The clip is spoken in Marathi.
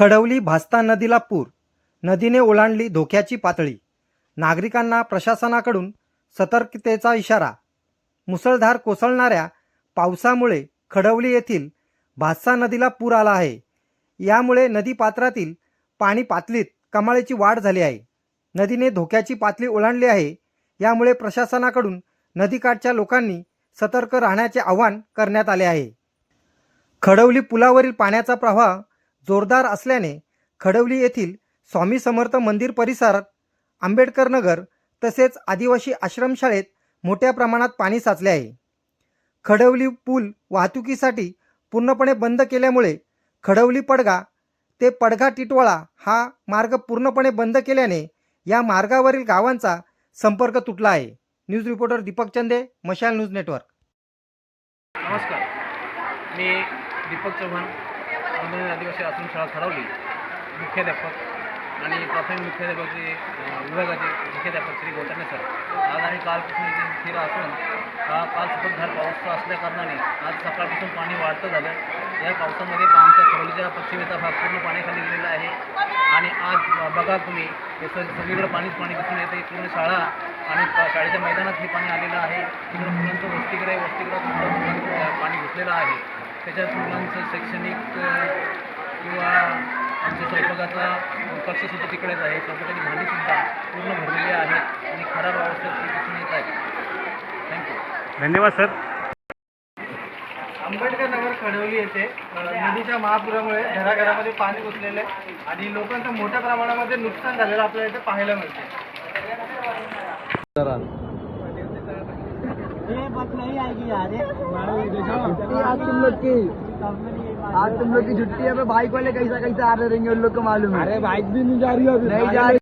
खडवली भास्ता नदीला पूर. नदीने ओलांडली धोक्याची पातळी. नागरिकांना प्रशासनाकडून सतर्कतेचा इशारा. मुसळधार कोसळणाऱ्या पावसामुळे खडवली येथील भास्सा नदीला पूर आला आहे. यामुळे नदीपात्रातील पाणी पातळीत कमाळीची वाढ झाली आहे. नदीने धोक्याची पातळी ओलांडली आहे. यामुळे प्रशासनाकडून नदीकाठच्या लोकांनी सतर्क राहण्याचे आवाहन करण्यात आले आहे. खडवली पुलावरील पाण्याचा प्रवाह जोरदार असल्याने खडवली येथील स्वामी समर्थ मंदिर परिसरात आंबेडकर नगर तसेच आदिवासी आश्रमशाळेत मोठ्या प्रमाणात पाणी साचले आहे. खडवली पूल वाहतुकीसाठी पूर्णपणे बंद केल्यामुळे खडवली पडगा ते पडघा टिटवाळा हा मार्ग पूर्णपणे बंद केल्याने या मार्गावरील गावांचा संपर्क तुटला आहे. न्यूज रिपोर्टर दीपक चंदे मशाल न्यूज नेटवर्क. नमस्कार. मी दीपक चव्हाण अनुदानित आदिवासी आश्रमशाळा ठरवली. मुख्याध्यापक आणि प्राथमिक मुख्याध्यापकाचे विभागाचे मुख्याध्यापक श्री गौतमे सर. आज आणि कालपासून इथे स्थिर असून हा काल सततधार पाऊस असल्याकारणाने आज सकाळपासून पाणी वाढतं झालं. या पावसामध्ये आमच्या खोलीच्या पश्चिमेचा भाग पूर्ण पाण्याखाली गेलेला आहे. आणि आज बघा तुम्ही हे सगळीकडे पाणीच पाणी दिसून येते पूर्ण शाळा आणि शाळेच्या मैदानात हे पाणी आलेलं आहे. तिकडं मुलांचं वस्तीकडे वस्तीकडं पाणी घुसलेलं आहे. त्याच्यात मुलांचं शैक्षणिक किंवा आमच्या स्वयंपाकाचा कक्षसुद्धा तिकडेच आहे. स्वयंपाकाची भांडीसुद्धा पूर्ण भरलेली आहेत आणि खराब अवस्थेत ते दिसून येत आहेत. थँक्यू धन्यवाद सर. आंबेडकर नगर खडवली येथे नदीच्या महापुरामुळे घराघरामध्ये पाणी घुसलेले आणि लोकांचं मोठ्या प्रमाणामध्ये नुकसान झालेलं आपल्याला इथे पाहायला मिळते. आज तुम लोग की आज तुम लोग की छुट्टी है बाइक वाले कैसा कैसा आ रहे रहेंगे उन लोग को मालूम है। अरे बाइक भी नहीं जा रही है नहीं जा रही